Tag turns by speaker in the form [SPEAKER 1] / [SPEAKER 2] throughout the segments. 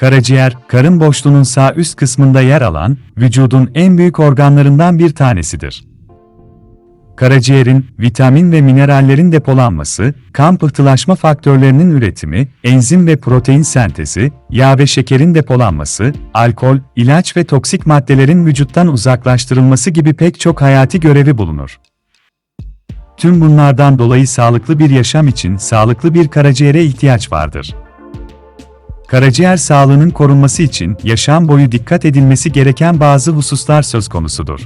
[SPEAKER 1] Karaciğer, karın boşluğunun sağ üst kısmında yer alan, vücudun en büyük organlarından bir tanesidir. Karaciğerin, vitamin ve minerallerin depolanması, kan pıhtılaşma faktörlerinin üretimi, enzim ve protein sentezi, yağ ve şekerin depolanması, alkol, ilaç ve toksik maddelerin vücuttan uzaklaştırılması gibi pek çok hayati görevi bulunur. Tüm bunlardan dolayı sağlıklı bir yaşam için sağlıklı bir karaciğere ihtiyaç vardır. Karaciğer sağlığının korunması için yaşam boyu dikkat edilmesi gereken bazı hususlar söz konusudur.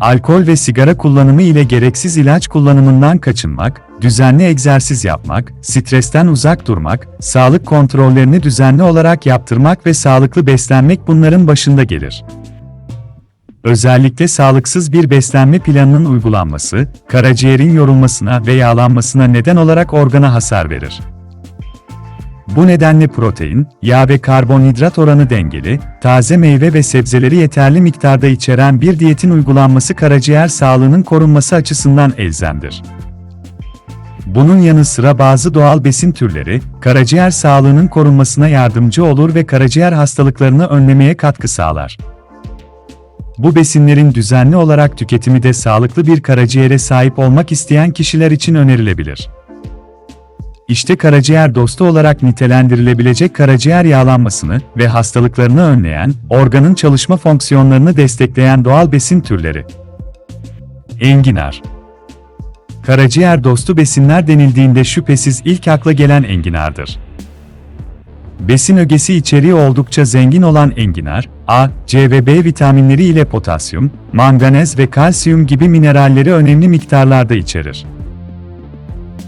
[SPEAKER 1] Alkol ve sigara kullanımı ile gereksiz ilaç kullanımından kaçınmak, düzenli egzersiz yapmak, stresten uzak durmak, sağlık kontrollerini düzenli olarak yaptırmak ve sağlıklı beslenmek bunların başında gelir. Özellikle sağlıksız bir beslenme planının uygulanması, karaciğerin yorulmasına ve yağlanmasına neden olarak organa hasar verir. Bu nedenle protein, yağ ve karbonhidrat oranı dengeli, taze meyve ve sebzeleri yeterli miktarda içeren bir diyetin uygulanması karaciğer sağlığının korunması açısından elzemdir. Bunun yanı sıra bazı doğal besin türleri, karaciğer sağlığının korunmasına yardımcı olur ve karaciğer hastalıklarını önlemeye katkı sağlar. Bu besinlerin düzenli olarak tüketimi de sağlıklı bir karaciğere sahip olmak isteyen kişiler için önerilebilir. İşte karaciğer dostu olarak nitelendirilebilecek karaciğer yağlanmasını ve hastalıklarını önleyen, organın çalışma fonksiyonlarını destekleyen doğal besin türleri. Enginar Karaciğer dostu besinler denildiğinde şüphesiz ilk akla gelen enginardır. Besin ögesi içeriği oldukça zengin olan enginar, A, C ve B vitaminleri ile potasyum, manganez ve kalsiyum gibi mineralleri önemli miktarlarda içerir.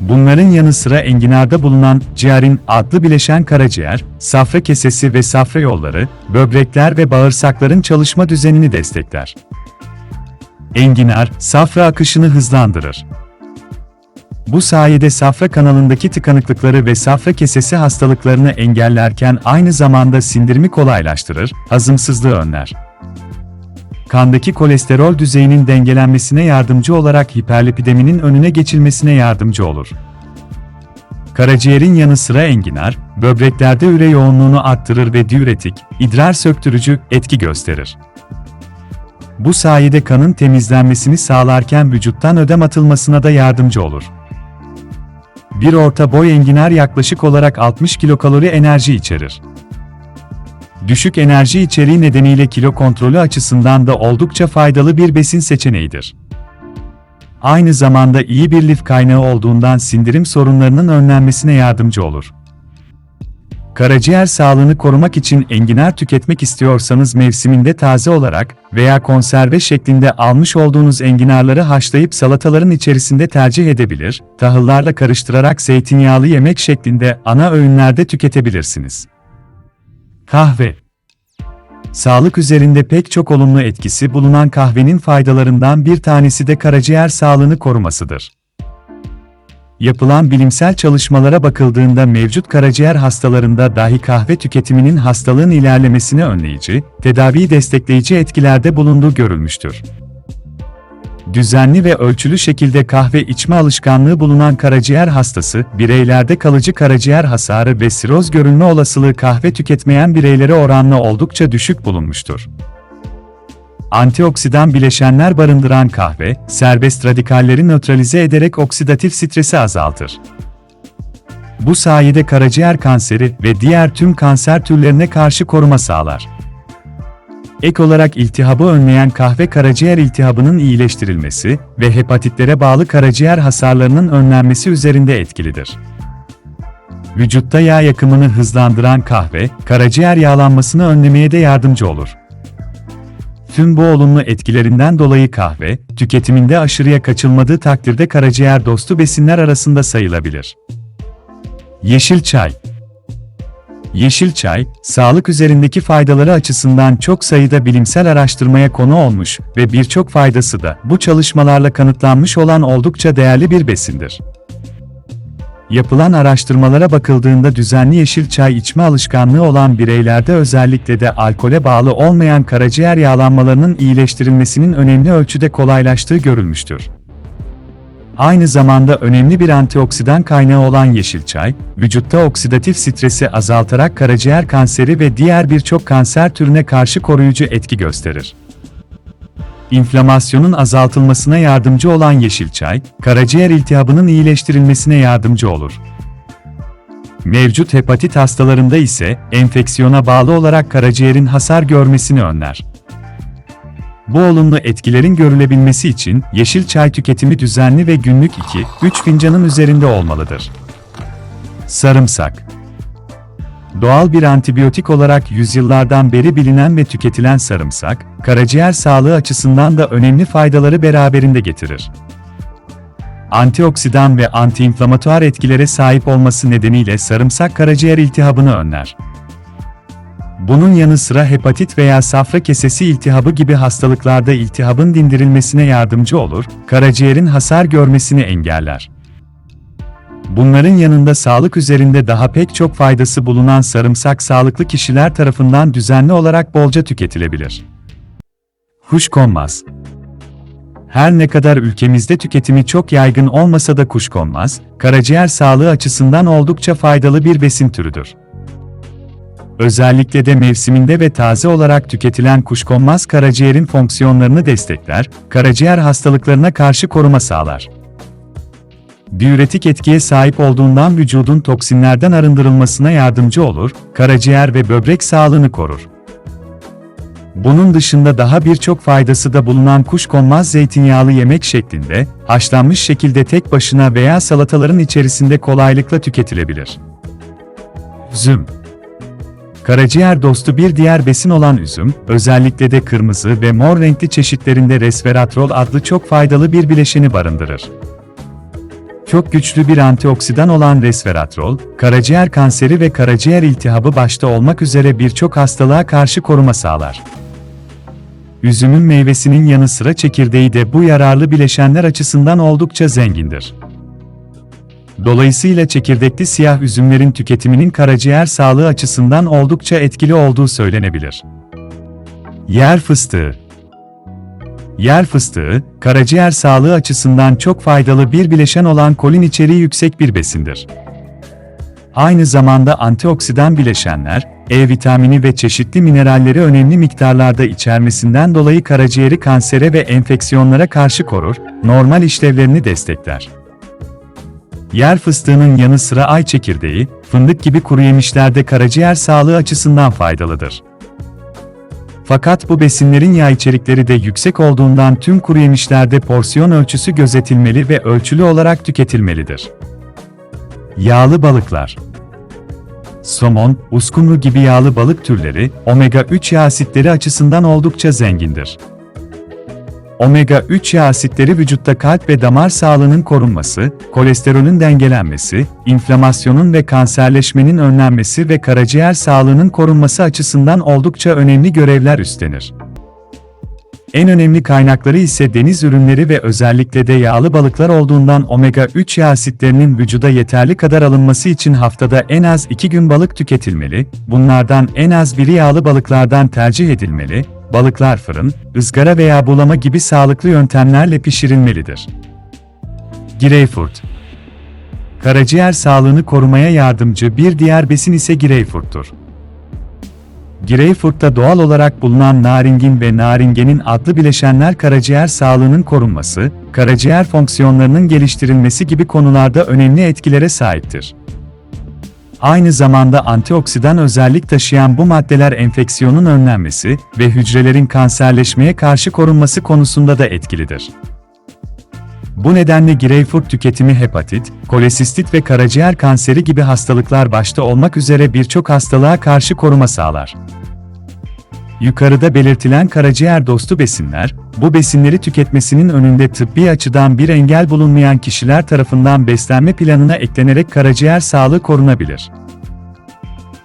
[SPEAKER 1] Bunların yanı sıra enginarda bulunan ciğerin adlı bileşen karaciğer, safra kesesi ve safra yolları, böbrekler ve bağırsakların çalışma düzenini destekler. Enginar, safra akışını hızlandırır. Bu sayede safra kanalındaki tıkanıklıkları ve safra kesesi hastalıklarını engellerken aynı zamanda sindirimi kolaylaştırır, hazımsızlığı önler. Kandaki kolesterol düzeyinin dengelenmesine yardımcı olarak hiperlipideminin önüne geçilmesine yardımcı olur. Karaciğerin yanı sıra enginar, böbreklerde üre yoğunluğunu arttırır ve diüretik, idrar söktürücü etki gösterir. Bu sayede kanın temizlenmesini sağlarken vücuttan ödem atılmasına da yardımcı olur. Bir orta boy enginar yaklaşık olarak 60 kilokalori enerji içerir. Düşük enerji içeriği nedeniyle kilo kontrolü açısından da oldukça faydalı bir besin seçeneğidir. Aynı zamanda iyi bir lif kaynağı olduğundan sindirim sorunlarının önlenmesine yardımcı olur. Karaciğer sağlığını korumak için enginar tüketmek istiyorsanız mevsiminde taze olarak veya konserve şeklinde almış olduğunuz enginarları haşlayıp salataların içerisinde tercih edebilir, tahıllarla karıştırarak zeytinyağlı yemek şeklinde ana öğünlerde tüketebilirsiniz. Kahve Sağlık üzerinde pek çok olumlu etkisi bulunan kahvenin faydalarından bir tanesi de karaciğer sağlığını korumasıdır. Yapılan bilimsel çalışmalara bakıldığında mevcut karaciğer hastalarında dahi kahve tüketiminin hastalığın ilerlemesini önleyici, tedaviyi destekleyici etkilerde bulunduğu görülmüştür. Düzenli ve ölçülü şekilde kahve içme alışkanlığı bulunan karaciğer hastası, bireylerde kalıcı karaciğer hasarı ve siroz görülme olasılığı kahve tüketmeyen bireylere oranla oldukça düşük bulunmuştur. Antioksidan bileşenler barındıran kahve, serbest radikalleri nötralize ederek oksidatif stresi azaltır. Bu sayede karaciğer kanseri ve diğer tüm kanser türlerine karşı koruma sağlar. Ek olarak iltihabı önleyen kahve karaciğer iltihabının iyileştirilmesi ve hepatitlere bağlı karaciğer hasarlarının önlenmesi üzerinde etkilidir. Vücutta yağ yakımını hızlandıran kahve, karaciğer yağlanmasını önlemeye de yardımcı olur. Tüm bu olumlu etkilerinden dolayı kahve, tüketiminde aşırıya kaçılmadığı takdirde karaciğer dostu besinler arasında sayılabilir. Yeşil çay Yeşil çay, sağlık üzerindeki faydaları açısından çok sayıda bilimsel araştırmaya konu olmuş ve birçok faydası da bu çalışmalarla kanıtlanmış olan oldukça değerli bir besindir. Yapılan araştırmalara bakıldığında düzenli yeşil çay içme alışkanlığı olan bireylerde özellikle de alkole bağlı olmayan karaciğer yağlanmalarının iyileştirilmesinin önemli ölçüde kolaylaştığı görülmüştür. Aynı zamanda önemli bir antioksidan kaynağı olan yeşil çay, vücutta oksidatif stresi azaltarak karaciğer kanseri ve diğer birçok kanser türüne karşı koruyucu etki gösterir. İnflamasyonun azaltılmasına yardımcı olan yeşil çay, karaciğer iltihabının iyileştirilmesine yardımcı olur. Mevcut hepatit hastalarında ise enfeksiyona bağlı olarak karaciğerin hasar görmesini önler. Bu olumlu etkilerin görülebilmesi için yeşil çay tüketimi düzenli ve günlük 2-3 fincanın üzerinde olmalıdır. Sarımsak Doğal bir antibiyotik olarak yüzyıllardan beri bilinen ve tüketilen sarımsak, karaciğer sağlığı açısından da önemli faydaları beraberinde getirir. Antioksidan ve antiinflamatuar etkilere sahip olması nedeniyle sarımsak karaciğer iltihabını önler. Bunun yanı sıra hepatit veya safra kesesi iltihabı gibi hastalıklarda iltihabın dindirilmesine yardımcı olur, karaciğerin hasar görmesini engeller. Bunların yanında sağlık üzerinde daha pek çok faydası bulunan sarımsak sağlıklı kişiler tarafından düzenli olarak bolca tüketilebilir. Kuşkonmaz Her ne kadar ülkemizde tüketimi çok yaygın olmasa da kuşkonmaz, karaciğer sağlığı açısından oldukça faydalı bir besin türüdür. Özellikle de mevsiminde ve taze olarak tüketilen kuşkonmaz karaciğerin fonksiyonlarını destekler, karaciğer hastalıklarına karşı koruma sağlar. Diüretik etkiye sahip olduğundan vücudun toksinlerden arındırılmasına yardımcı olur, karaciğer ve böbrek sağlığını korur. Bunun dışında daha birçok faydası da bulunan kuşkonmaz zeytinyağlı yemek şeklinde, haşlanmış şekilde tek başına veya salataların içerisinde kolaylıkla tüketilebilir. Üzüm Karaciğer dostu bir diğer besin olan üzüm, özellikle de kırmızı ve mor renkli çeşitlerinde resveratrol adlı çok faydalı bir bileşeni barındırır. Çok güçlü bir antioksidan olan resveratrol, karaciğer kanseri ve karaciğer iltihabı başta olmak üzere birçok hastalığa karşı koruma sağlar. Üzümün meyvesinin yanı sıra çekirdeği de bu yararlı bileşenler açısından oldukça zengindir. Dolayısıyla çekirdekli siyah üzümlerin tüketiminin karaciğer sağlığı açısından oldukça etkili olduğu söylenebilir. Yer fıstığı Yer fıstığı, karaciğer sağlığı açısından çok faydalı bir bileşen olan kolin içeriği yüksek bir besindir. Aynı zamanda antioksidan bileşenler, E vitamini ve çeşitli mineralleri önemli miktarlarda içermesinden dolayı karaciğeri kansere ve enfeksiyonlara karşı korur, normal işlevlerini destekler. Yer fıstığının yanı sıra ay çekirdeği, fındık gibi kuru yemişlerde karaciğer sağlığı açısından faydalıdır. Fakat bu besinlerin yağ içerikleri de yüksek olduğundan tüm kuru yemişlerde porsiyon ölçüsü gözetilmeli ve ölçülü olarak tüketilmelidir. Yağlı balıklar Somon, uskumru gibi yağlı balık türleri, omega-3 yağ asitleri açısından oldukça zengindir. Omega-3 yağ asitleri vücutta kalp ve damar sağlığının korunması, kolesterolün dengelenmesi, inflamasyonun ve kanserleşmenin önlenmesi ve karaciğer sağlığının korunması açısından oldukça önemli görevler üstlenir. En önemli kaynakları ise deniz ürünleri ve özellikle de yağlı balıklar olduğundan omega-3 yağ asitlerinin vücuda yeterli kadar alınması için haftada en az 2 gün balık tüketilmeli, bunlardan en az biri yağlı balıklardan tercih edilmeli, balıklar fırın, ızgara veya bulama gibi sağlıklı yöntemlerle pişirilmelidir. Greyfurt Karaciğer sağlığını korumaya yardımcı bir diğer besin ise greyfurttur. Greyfurt'ta doğal olarak bulunan naringin ve naringenin adlı bileşenler karaciğer sağlığının korunması, karaciğer fonksiyonlarının geliştirilmesi gibi konularda önemli etkilere sahiptir. Aynı zamanda antioksidan özellik taşıyan bu maddeler enfeksiyonun önlenmesi ve hücrelerin kanserleşmeye karşı korunması konusunda da etkilidir. Bu nedenle greyfurt tüketimi hepatit, kolesistit ve karaciğer kanseri gibi hastalıklar başta olmak üzere birçok hastalığa karşı koruma sağlar. Yukarıda belirtilen karaciğer dostu besinler, bu besinleri tüketmesinin önünde tıbbi açıdan bir engel bulunmayan kişiler tarafından beslenme planına eklenerek karaciğer sağlığı korunabilir.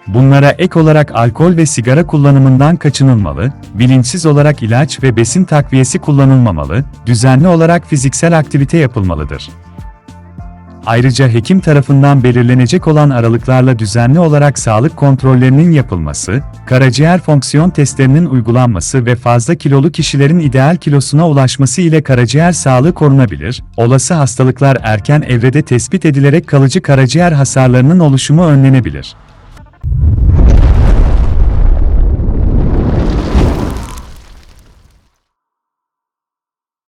[SPEAKER 1] Bunlara ek olarak alkol ve sigara kullanımından kaçınılmalı, bilinçsiz olarak ilaç ve besin takviyesi kullanılmamalı, düzenli olarak fiziksel aktivite yapılmalıdır. Ayrıca hekim tarafından belirlenecek olan aralıklarla düzenli olarak sağlık kontrollerinin yapılması, karaciğer fonksiyon testlerinin uygulanması ve fazla kilolu kişilerin ideal kilosuna ulaşması ile karaciğer sağlığı korunabilir, olası hastalıklar erken evrede tespit edilerek kalıcı karaciğer hasarlarının oluşumu önlenebilir.